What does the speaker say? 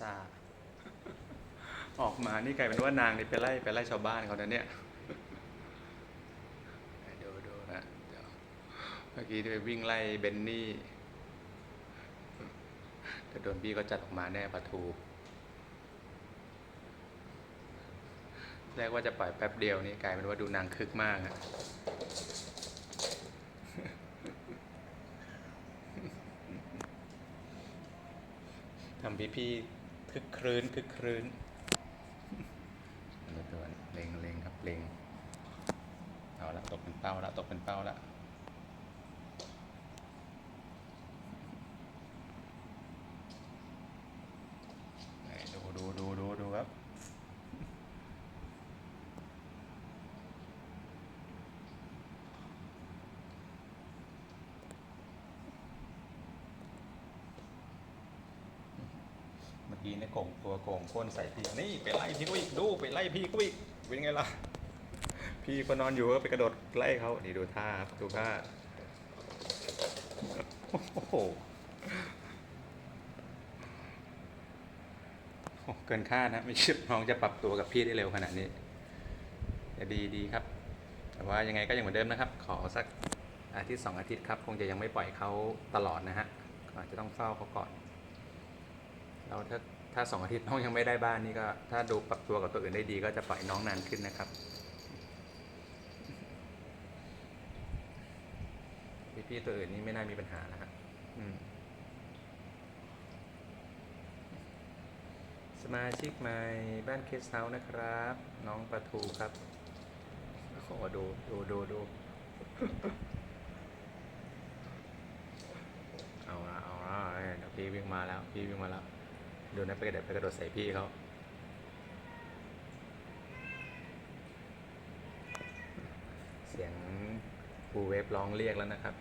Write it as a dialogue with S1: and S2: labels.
S1: ซาออกมานี่กลายเป็นว่านางนี่ไปไล่ไปไล่ชาวบ้านเขานะเนี่ยดูดูนะเดี๋ยวเมื่อกี้ไปวิ่งไล่เบนนี่แต่โดนพี่ก็จัดออกมาแน่ปะทูแรกว่าจะปล่อยแป๊บเดียวนี่กลายเป็นว่าดูนางคึกมากอะทำพี่พี่ คึกครื้นคึกครื้นตัวเล็งเล็งครับเล็งเอาละตกเป็นเป้าละตกเป็นเป้าละไหนดูดูดูดูดูครับ เมื่ อกี้นี่ยโก่งตัวโก่งคนใส่พี่นี่ไปไล่พี่ก็อีกดูไปไล่พี่ก็อีกเป็นไงล่ะ พี่ก็นอนอยู่ก็ไปกระโดดไล่เขานี่ดูท่าครับดูท่าโอ้โหเกินคาดนะ ไม่คิดน้องจะปรับตัวกับพี่ได้เร็วขนาดนี้แต่ดีดีครับ แต่ว่ายังไงก็ยังเหมือนเดิมนะครับ ขอสักอาทิตย์สองอาทิตย์ครับ คงจะยังไม่ปล่อยเขาตลอดนะฮะอาจจะต้องเฝ้าเขาก่อนแล้วถ้า ถ้าสองอาทิตย์น้องยังไม่ได้บ้านนี่ก็ ถ้าดูปรับตัวกับตัวอื่นได้ดี ก็จะปล่อยน้องนานขึ้นนะครับ พี่ๆตัวอื่นนี่ไม่น่ามีปัญหานะฮะสมาชิกใหม่บ้านเคสเฮาส์นะครับ น้องประทูครับโอ้โหดูดูดูดูเอาละเอาละเดี๋ยวพี่วิ่งมาแล้ว พี่วิ่งมาแล้ว ดูนะไปกระโดดไปกระโดดใส่พี่เขาเสียงฟูเวฟร้องเรียกแล้วนะครับ